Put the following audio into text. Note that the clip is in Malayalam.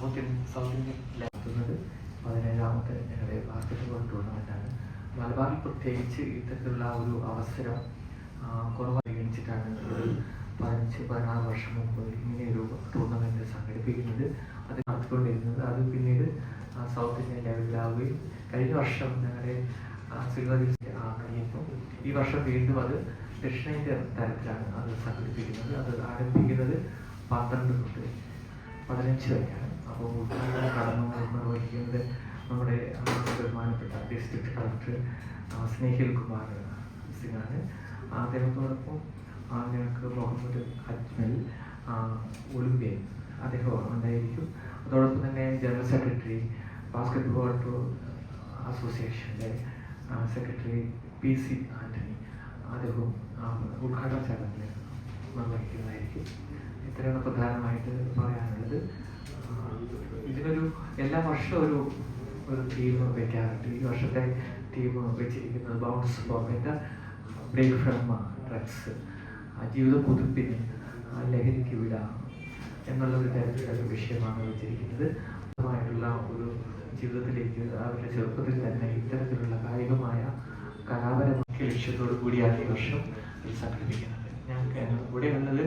സൗത്ത് ഇന്ത്യൻ ഇന്ത്യയിലെത്തുന്നത് പതിനേഴാമത്തെ ഞങ്ങളുടെ ബാസ്കറ്റ്ബോൾ ടൂർണമെന്റാണ് മലബാറിൽ പ്രത്യേകിച്ച് ഇത്തരത്തിലുള്ള ഒരു അവസരം കുറവ് പരിഗണിച്ചിട്ടാണ് ഒരു പതിനഞ്ച് പതിനാറ് വർഷം മുമ്പ് ഇങ്ങനെ ഒരു ടൂർണമെന്റ് സംഘടിപ്പിക്കുന്നത്. അത് നടത്തിക്കൊണ്ടിരുന്നത്. അത് പിന്നീട് സൗത്ത് ഇന്ത്യൻ ലെവലിലാവുകയും കഴിഞ്ഞ വർഷം ഞങ്ങളുടെ സിൽവർ കഴിയുന്നു ഈ വർഷം വീണ്ടും അത് ദക്ഷിണേന്ത്യ തരത്തിലാണ് അത് സംഘടിപ്പിക്കുന്നത്. അത് ആരംഭിക്കുന്നത് പന്ത്രണ്ട് തൊട്ട് പതിനഞ്ച് വരെയാണ്. അപ്പോൾ ഉദ്ഘാടനം കടന്നു നിർവഹിക്കുന്നത് നമ്മുടെ ബഹുമാനപ്പെട്ട ഡിസ്ട്രിക്ട് കളക്ടർ സ്നേഹിൽ കുമാർ സിംഗാണ് അദ്ദേഹത്തോടൊപ്പം ഞങ്ങൾക്ക് മുഹമ്മദ് അജ്മൽ ഒളിമ്പ്യൻ അദ്ദേഹം ഉണ്ടായിരിക്കും. അതോടൊപ്പം തന്നെ ജനറൽ സെക്രട്ടറി ബാസ്കറ്റ് ബാസ്കറ്റ്ബോൾ അസോസിയേഷന്റെ സെക്രട്ടറി പി സി ആന്റണി അദ്ദേഹവും ഉദ്ഘാടന ചടങ്ങിൽ നിർവഹിക്കുന്നതായിരിക്കും ഇത്രയാണ് പ്രധാനമായിട്ട് പറയാനുള്ളത്. എല്ലാ വർഷവും ഒരു ഒരു തീം വെക്കാറുണ്ട് ഈ വർഷത്തെ തീം വെച്ചിരിക്കുന്നത് ബൗൺസ് ബോബിന്റെ ബ്രേക്ക് ഫ്രം ഡ്രഗ്സ് ജീവിത പുതുപ്പിന് ലഹരിക്ക് വിട എന്നുള്ള ഒരു തരത്തിലുള്ള വിഷയമാണ് വെച്ചിരിക്കുന്നത്. അതുമായിട്ടുള്ള ഒരു ജീവിതത്തിലേക്ക് അവരുടെ ചെറുപ്പത്തിൽ തന്നെ ഇത്തരത്തിലുള്ള കായികമായ കലാപരമായ ലക്ഷ്യത്തോടു കൂടിയാണ് ഈ വർഷം സംഘടിപ്പിക്കുന്നത്. ഞങ്ങൾക്ക് കൂടെ ഉള്ളത്